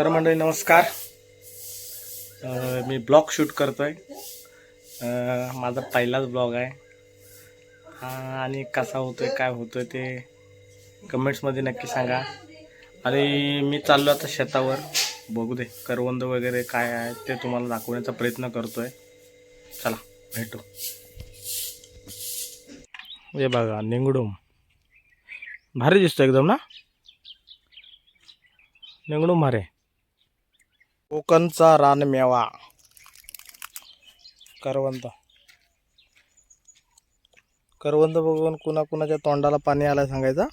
तर मंडळी नमस्कार. मी ब्लॉग शूट करतो आहे माझा पहिलाच ब्लॉग आहे. हा आणि कसा होतो आहे काय होतोय ते कमेंट्समध्ये नक्की सांगा. आणि मी चाललो आता शेतावर. बघू दे करवंद वगैरे काय आहे ते तुम्हाला दाखवण्याचा प्रयत्न करतो आहे चला भेटू. हे बघा निंगडूम. भारी दिसतो एकदम ना? निंगडूम भारे. कोकणचा रानमेवा. करवंद. करवंद बघून कुणाकुणाच्या तोंडाला पाणी आलं सांगायचं?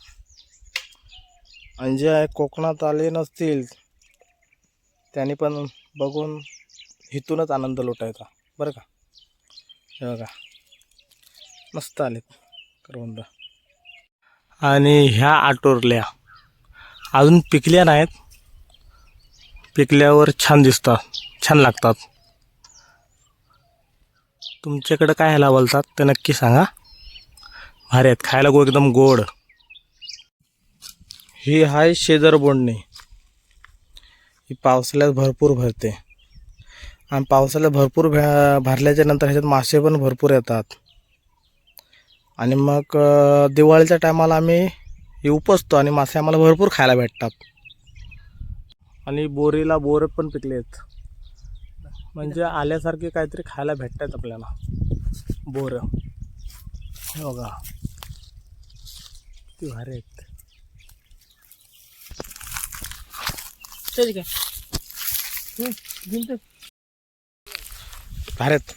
आणि जे कोकणात आले नसतील. त्यांनी पण बघून इथूनच आनंद लुटायचा. बरं का? हे बघा. मस्त आलेत करवंद. आणि ह्या आटोरल्या. अजून पिकल्या नाहीत. पिकल्यावर छान दिसतात छान लागतात. तुमच्याकडं काय ह्याला बोलतात ते नक्की सांगा. भारी आहेत खायला गो एकदम गोड. ही आहे शेजर बोंडणी. ही पावसाळ्यात भरपूर भरते. आणि पावसाला भरपूर भ्या भरल्याच्या नंतर ह्याच्यात मासे पण भरपूर येतात. आणि मग दिवाळीच्या टायमाला आम्ही उपसतो आणि मासे आम्हाला भरपूर खायला भेटतात. आणि बोरीला बोर पण पिकले आहेत. म्हणजे आल्यासारखे काहीतरी खायला भेटतात आपल्याला. बोर. हे बघा. किती भारी आहेत. भारी आहेत.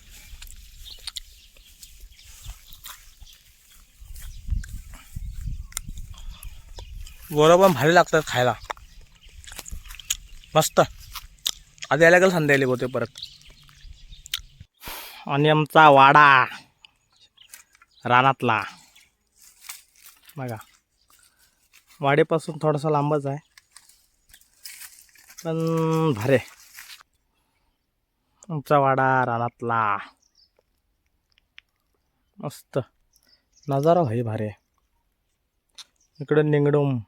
बोरं पण भारी लागतात खायला. मस्त. आधी यायला गेलं संध्याकाळी होते परत. आणि आमचा वाडा. रानातला. बघा. वाडेपासून थोडासा लांबच आहे. पण भारे आमचा वाडा रानातला. मस्त. नजारा भाई भारे इकडं निंगडूम.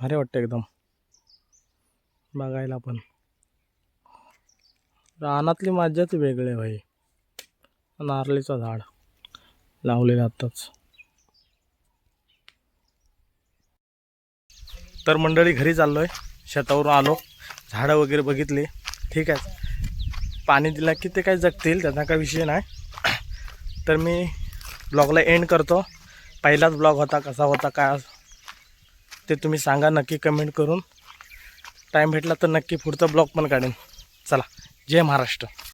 भारी वाटतं एकदम. बघायला पण. रानातली मजाच वेगळी आहे भाई. नारळीचं झाड लावलेलं आत्ताच. तर मंडळी घरी चाललोय. शेतावरून आलो. झाडं वगैरे बघितली. ठीक आहे. पाणी दिलं की ते काय जगतील त्यांना काय विषय नाही. तर मी ब्लॉगला एंड करतो. पहिलाच ब्लॉग होता कसा होता काय ते तुम्ही सांगा नक्की कमेंट करून. टाईम भेटला तर नक्की पुढचा ब्लॉग पण काढेन. चला जय महाराष्ट्र.